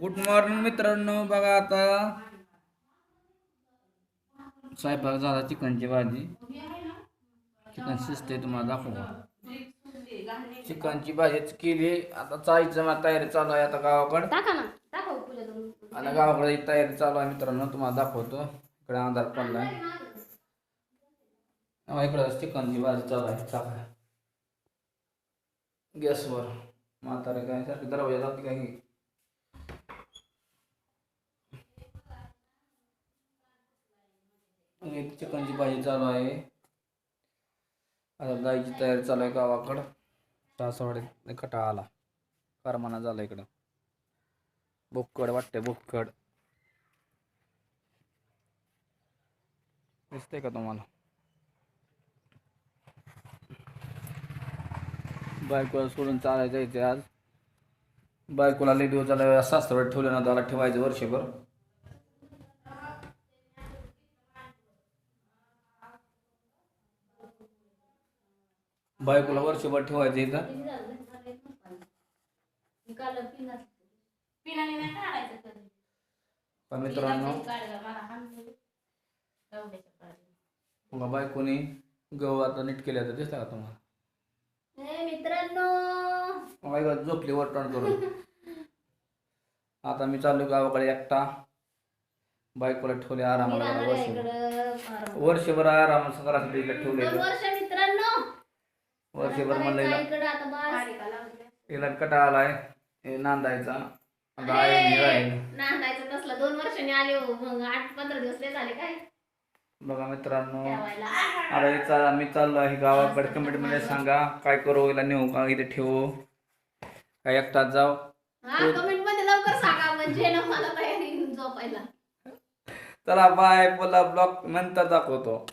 Good morning मित्रांनो. बघा आता स्वयंपाक झाला चिकनची भाजी. चिकन शिजते तुम्हाला दाखवू चिकनची भाजीच केली. आता चायचं मला तयारी चालू आहे आता गावाकडे. आणि गावाकडे तयारी चालू आहे मित्रांनो. तुम्हाला दाखवतो. इकडे अंधार पडलाय. हा, इकडे चिकनची भाजी चालू आहे. चाका गॅसवर. म्हातारे काय सारखी दरवाजा जाते काय? एक चिकनची भाजी चालू आहे. आता जायची तयारी चालू आहे गावाकडं. सासवडे कटा आला. करमाना झाला इकडं. बोक्कड वाटते बोक्कड दिसतंय का तुम्हाला? बायकोला सोडून चालायचं जायचं आज. बायकोला लई दिवस झाला सासरवाड ठेवलं ना त्याला ठेवायचं वर्षभर. बायकोला वर्षभर ठेवायचं इथं. पिनाने नाही काढायचं कधी? पण मित्रांनो बायकोनी गहू आता नीट केले तर दिसला का तुम्हाला? ए मित्रांनो. बायको झोपली वरटण करून. आता मी चाललो गावाकडे एकटा. बायकोला ठेवले आरामाला जरा वर्षभर. वर्षभर आराम करायसाठी इकडे ठेवले वर्षभर म्हणलं हिला- इकडं आता बस. हिला कटा आलाय. हे नांदायचा. आता आहे मी राहील नांदायचं नसलं दोन वर्षांनी आले हो. मग आठ पंधरा दिवस लय झाले काय? बघा मित्रांनो. ठेवायला. आता हे चा- मी चाललो आहे गावाकडे. कमेंटमध्ये सांगा काय करू हिला नेऊ का? इथे ठेवू. काय एकटाच जाऊ. हा कमेंटमध्ये लवकर सांगा. म्हणजे ना मला तयारी झोपायला. चला बाय बोला ब्लॉग नंतर दाखवतो.